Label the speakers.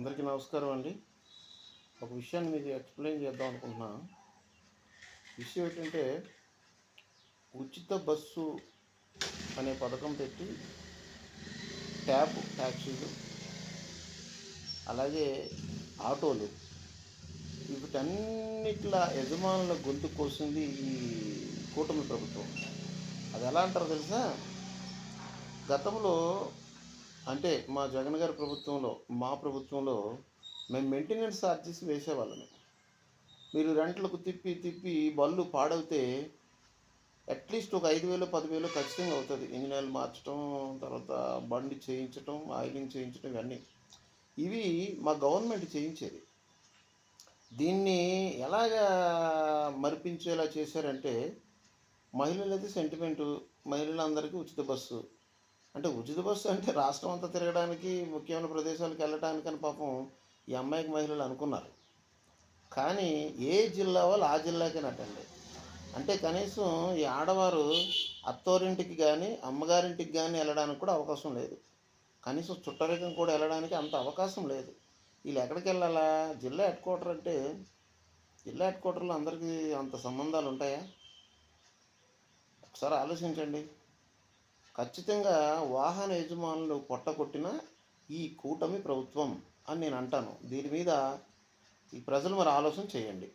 Speaker 1: అందరికీ నమస్కారం అండి. ఒక విషయాన్ని మీకు ఎక్స్ప్లెయిన్ చేద్దాం అనుకుంటున్నా. విషయం ఏంటంటే ఉచిత బస్సు అనే పథకం పెట్టి ట్యాబ్ ట్యాక్సీలు అలాగే ఆటోలు వీటన్నిట్లా యజమానుల గొంతు కోసింది ఈ కూటమి ప్రభుత్వం. అది ఎలా అంటారు తెలుసా? గతంలో అంటే మా జగన్ గారి ప్రభుత్వంలో మా ప్రభుత్వంలో మేము మెయింటెనెన్స్ ఛార్జెస్ వేసేవాళ్ళము. మీరు రెంట్లకు తిప్పి తిప్పి బళ్ళు పాడవుతే అట్లీస్ట్ ఒక ఐదు వేలు పదివేలు ఖచ్చితంగా అవుతుంది. ఇంజనీర్లు మార్చడం తర్వాత బండి చేయించడం ఆయిలింగ్ చేయించడం ఇవన్నీ. ఇవి మా గవర్నమెంట్ చేయించేది. దీన్ని ఎలాగా మరిపించేలా చేశారంటే మహిళలది సెంటిమెంటు మహిళలందరికీ ఉచిత బస్సు అంటే ఉచిత బస్సు అంటే రాష్ట్రం అంతా తిరగడానికి ముఖ్యమైన ప్రదేశాలకు వెళ్ళడానికి అని పాపం ఈ అమ్మాయికి మహిళలు అనుకున్నారు. కానీ ఏ జిల్లా వాళ్ళు ఆ జిల్లాకే నటండి అంటే కనీసం ఈ ఆడవారు అత్తోరింటికి కానీ అమ్మగారింటికి కానీ వెళ్ళడానికి కూడా అవకాశం లేదు. కనీసం చుట్టరికం కూడా వెళ్ళడానికి అంత అవకాశం లేదు. వీళ్ళు ఎక్కడికి వెళ్ళాలా? జిల్లా హెడ్ క్వార్టర్ అంటే జిల్లా హెడ్ క్వార్టర్లో అందరికీ అంత సంబంధాలు ఉంటాయా? ఒకసారి ఆలోచించండి. ఖచ్చితంగా వాహన యజమానులు పొట్టకొట్టిన ఈ కూటమి ప్రభుత్వం అని నేను అంటాను. దీని మీద ఈ ప్రజలు మరి ఆలోచన చేయండి.